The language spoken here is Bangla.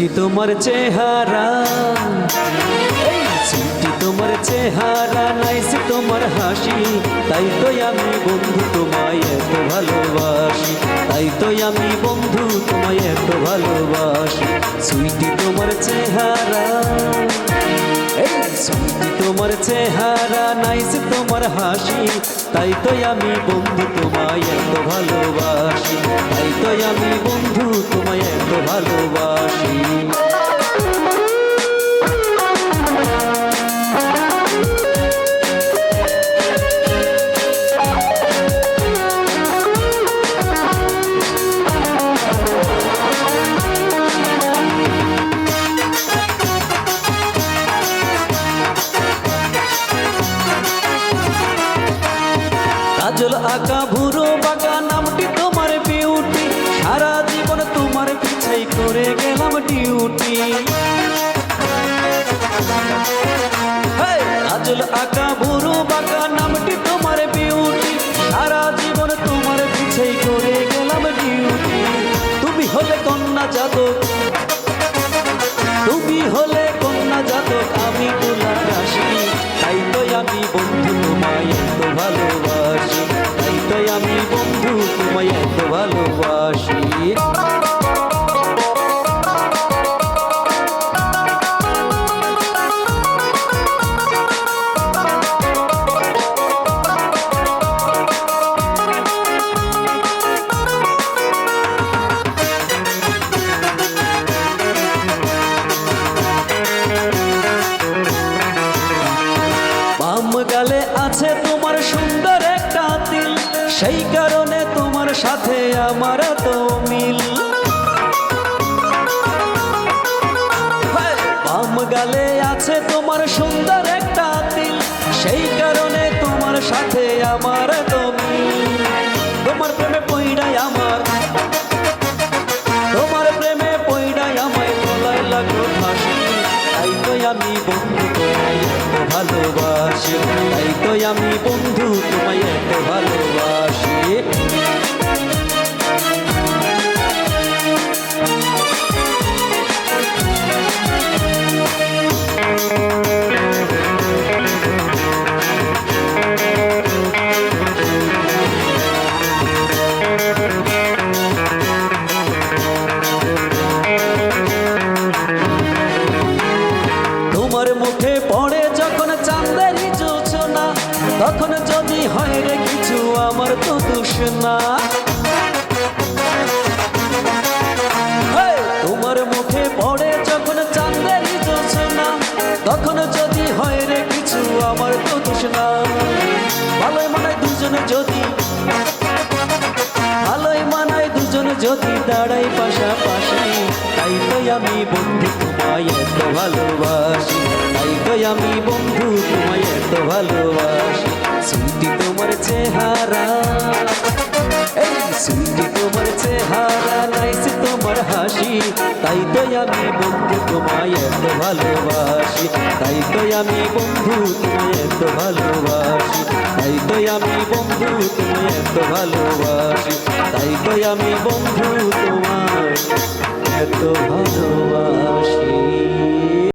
সুইটি তোমার চেহারা। সুইটি তোমার চেহারা, নাইস তোমার হাসি। তাই তো আমি বন্ধু তোমায় এত ভালোবাসি। তাই তো আমি বন্ধু তোমায় এত ভালোবাসি। সুইটি তোমার চেহারা। তোমার চেহারা, নাইস তোমার হাসি। তাই তো আমি বন্ধু তোমায় এত ভালোবাসি। তাই তো আমি বন্ধু তোমায় এত ভালোবাসি। আঁকা ভুরো বাঁকা নামটি তোমার বিউটি সারা জীবন তোমার পিছাই করে গেলাম ডিউটি! কাজল আঁকা ভুরো বাঁকা নামটি তোমার বিউটি সারা জীবন তোমার পিছাই করে গেলাম ডিউটি তুমি হলে কন্যা যাদব তোমায় ভালোবাসি। আছে তোমার সুন্দর একটা সেই কারণে সাথে আমার তো মিল। বাম গালে আছে তোমার সুন্দর একটা তিল। সেই কারণে তোমার সাথে আমার তো মিল। তোমার প্রেমে পইড়াই আমার। তোমার প্রেমে পইড়াই আমায় গলায় লাগল ফাঁসি। তাই তো আমি বন্ধু ভালোবাসি। তাই তো আমি বন্ধু তোমায় এত ভালোবাসি। তখন যদি হয় রে কিছু আমার তো দোষ না। তোমার মুখে পড়ে যখন চাঁদেরই না, তখন যদি হয় রে কিছু আমার তো দোষ না। ভালো মনে দুজনে যদি যদি দাঁড়াই পাশাপাশি, তাই তো আমি বন্ধু তোমায় এত ভালোবাসি। তাই তো আমি বন্ধু তোমায় এত ভালোবাসি। সুইটি তোমার চেহারা, এই তোমার চেহারা নাইস তোমার হাসি। তাই তো আমি বন্ধু তোমায় এত ভালোবাসি। তাই তো আমি বন্ধু তোমায় এত ভালোবাসি। তাই তো আমি বন্ধু তোমায় এত ভালোবাসি। তাই তো আমি বন্ধু তোমার এত ভালোবাসি।